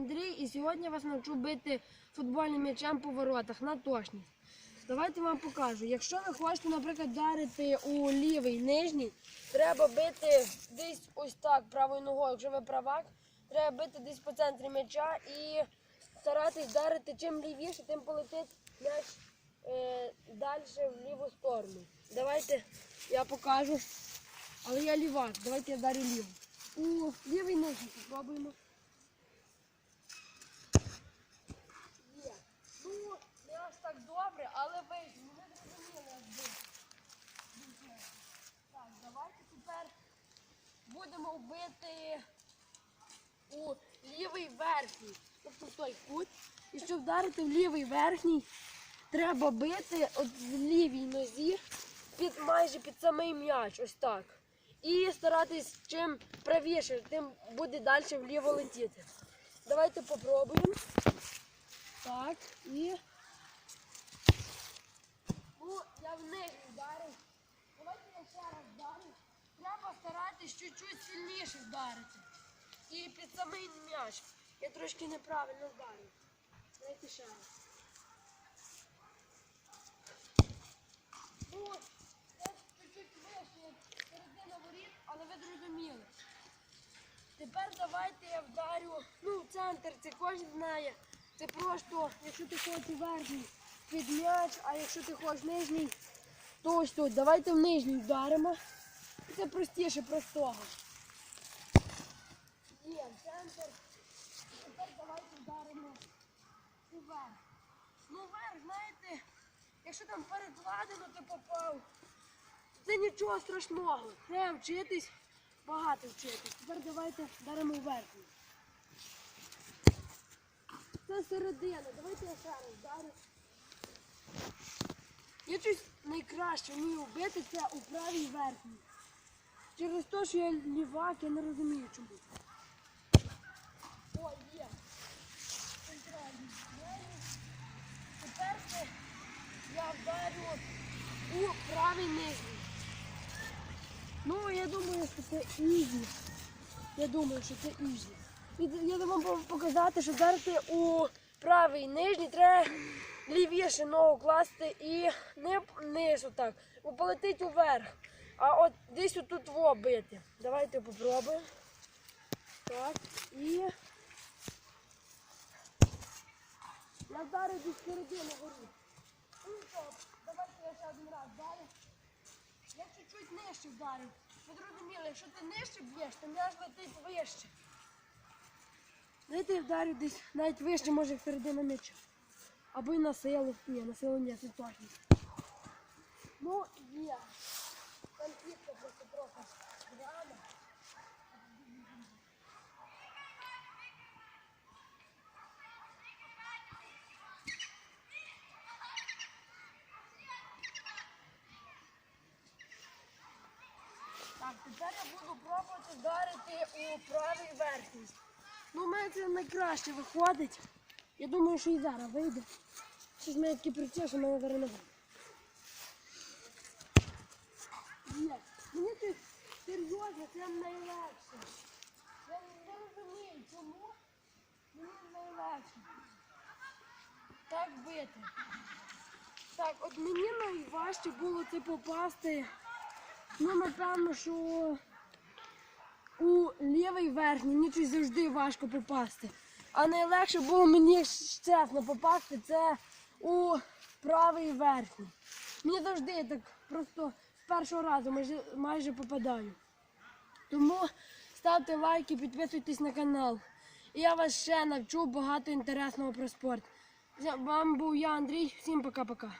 Андрій і сьогодні вас навчу бити футбольним м'ячем по воротах на точність. Давайте вам покажу. Якщо ви хочете, наприклад, вдарити у лівий нижній, треба бити десь ось так правою ногою. Якщо ви правак, треба бити десь по центрі м'яча і старатись вдарити чим лівіше, тим полетить м'яч е, далі в ліву сторону. Давайте я покажу. Але я лівак, давайте я вдарю ліву. У лівий нижній спробуємо. Є. Ну, не аж так вийшло. Ну, ви зрозуміли, як буде. Так, давайте тепер будемо бити у лівий верхній. Тобто той кут. І щоб вдарити в лівий верхній, треба бити от в лівій нозі під майже під самий м'яч. Ось так. І старатись чим правіше, тим буде далі вліво летіти. Давайте попробуємо. Так, і. Ну, я в нижній вдарив. Давайте я ще раз вдарю. Треба старатись чуть-чуть сильніше вдарити. І під самий м'яч. Я трошки неправильно вдарив. Давайте ще раз. Але ви зрозуміли. Тепер давайте я вдарю. Ну, центр, це кожен знає. Це просто, якщо ти хочеш верхній під м'яч, а якщо ти хочеш нижній, то ось тут. Давайте в нижній вдаримо. Це простіше простого. Є, центр. Тепер давайте вдаримо уверх. Ну, вверх, знаєте, якщо там перекладено, ти попав. Це нічого страшного. Треба вчитись, багато вчитись. Тепер давайте вдаримо вверх. Це середина. Давайте я ще раз вдарю. Я щось найкраще вмію бити це у правій верхній. Через те, що я лівак, я не розумію чому. О, є. Центральний. Тепер я вдарю у правий нижній. Ну, я думаю, що це ізі. Я думаю, що це ізі. І Я вам показати, що вдарити у правий нижній треба лівіше ногу класти і не вниз отак, полетить уверх. А от десь отут во бити. Давайте попробуємо. Так, і я вдарю десь середину горі. Ну що, давайте я ще один раз вдарю. Я чуть-чуть нижче вдарив. Ви зрозуміли, якщо ти нижче б'єш, то м'яч летить вище. Дайте я вдарю десь навіть вище, може середина м'яча. Або й на силу. Ні, на силу ні, це точно. Ну, є. Кітка просто трохи драма. Так, тепер я буду пробувати вдарити у правий верхній. Ну, у мене це найкраще виходить. Я думаю, що і зараз вийде. Щось в мене такі причини, що мене зараз не буде. Є. Мені це серйозно, це найлегше. Я не розумію, чому мені найлегше. Так бити. Так, от мені найважче було це попасти. Ну, напевно, що у лівий верхній мені щось завжди важко попасти. А найлегше було мені чесно попасти це у правий верхній. Мені завжди так просто першого разу майже, майже попадаю. Тому ставте лайки, підписуйтесь на канал. І я вас ще навчу багато інтересного про спорт. Вам був я, Андрій. Всім пока-пока.